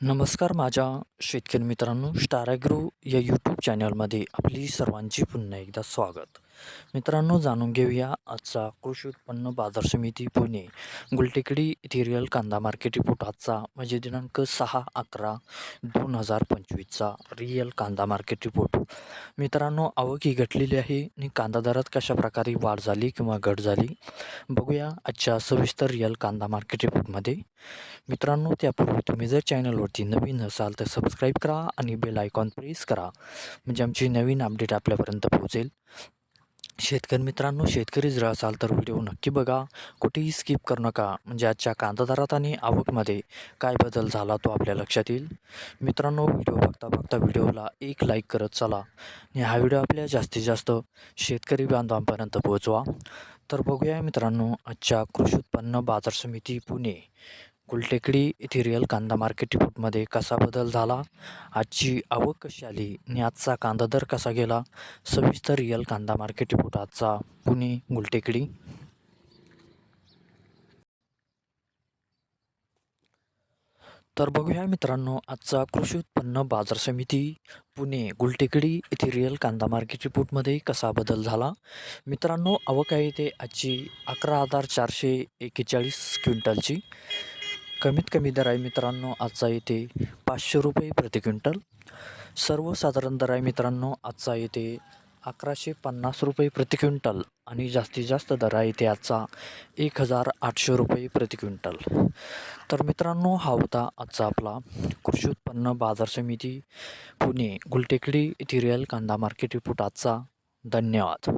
नमस्कार माझ्या शेतकरी मित्रांनो स्टार ॲग्रो या यूट्यूब चॅनलमध्ये आपली सर्वांची पुन्हा एकदा स्वागत. मित्रांनो जाणून घेऊया आजचा कृषी उत्पन्न बाजार समिती पुणे. गुलटेकडी येथे कांदा मार्केट रिपोर्ट आजचा म्हणजे दिनांक सहा अकरा दोन हजार पंचवीसचा रिअल कांदा मार्केट रिपोर्ट. मित्रांनो आवक ही घटलेली आहे आणि कांदा दरात कशा प्रकारे वाढ झाली किंवा घट झाली बघूया आजच्या सविस्तर रिअल कांदा मार्केट रिपोर्टमध्ये मित्रांनो त्यापूर्वी तुम्ही जर चॅनलवरती नवीन असाल तर सबस्क्राईब करा आणि बेल आयकॉन प्रेस करा म्हणजे आमची नवीन अपडेट आपल्यापर्यंत पोहोचेल. शेतकरी मित्रांनो शेतकरी जर असाल तर व्हिडिओ नक्की बघा. कुठेही स्किप करू नका. म्हणजे आजच्या कांदा दरात आणि आवकमध्ये काय बदल झाला तो आपल्या लक्षात येईल. मित्रांनो व्हिडिओ बघता बघता व्हिडिओला एक लाईक करत चला. आणि हा व्हिडिओ आपल्या जास्तीत जास्त शेतकरी बांधवांपर्यंत पोहोचवा. तर बघूया मित्रांनो आजच्या कृषी उत्पन्न बाजार समिती पुणे. गुलटेकडी इथिरियल कांदा मार्केट रिपोर्टमध्ये कसा बदल झाला? आजची आवक कशी आली आणि आजचा कांदा दर कसा गेला? सविस्तर रिअल कांदा मार्केट रिपोर्ट आजचा. पुणे गुलटेकडी तर बघूया मित्रांनो आजचा कृषी उत्पन्न बाजार समिती पुणे गुलटेकडी येथे रिअल कांदा मार्केट रिपोर्टमध्ये कसा बदल झाला? मित्रांनो आवक आहे ते आजची अकरा हजार चारशे एक्केचाळीस क्विंटलची. कमीत कमी दर आहे मित्रांनो आजचा येते पाचशे रुपये प्रति क्विंटल. सर्वसाधारण दर आहे मित्रांनो आजचा येते अकराशे पन्नास रुपये प्रति क्विंटल आणि जास्तीत जास्त दर आहे ते आजचा एक हजार आठशे रुपये प्रति क्विंटल. तर मित्रांनो हा होता आजचा आपला कृषी उत्पन्न बाजार समिती पुणे गुलटेकडी इथे रिअल कांदा मार्केट रिपोर्ट आजचा. धन्यवाद.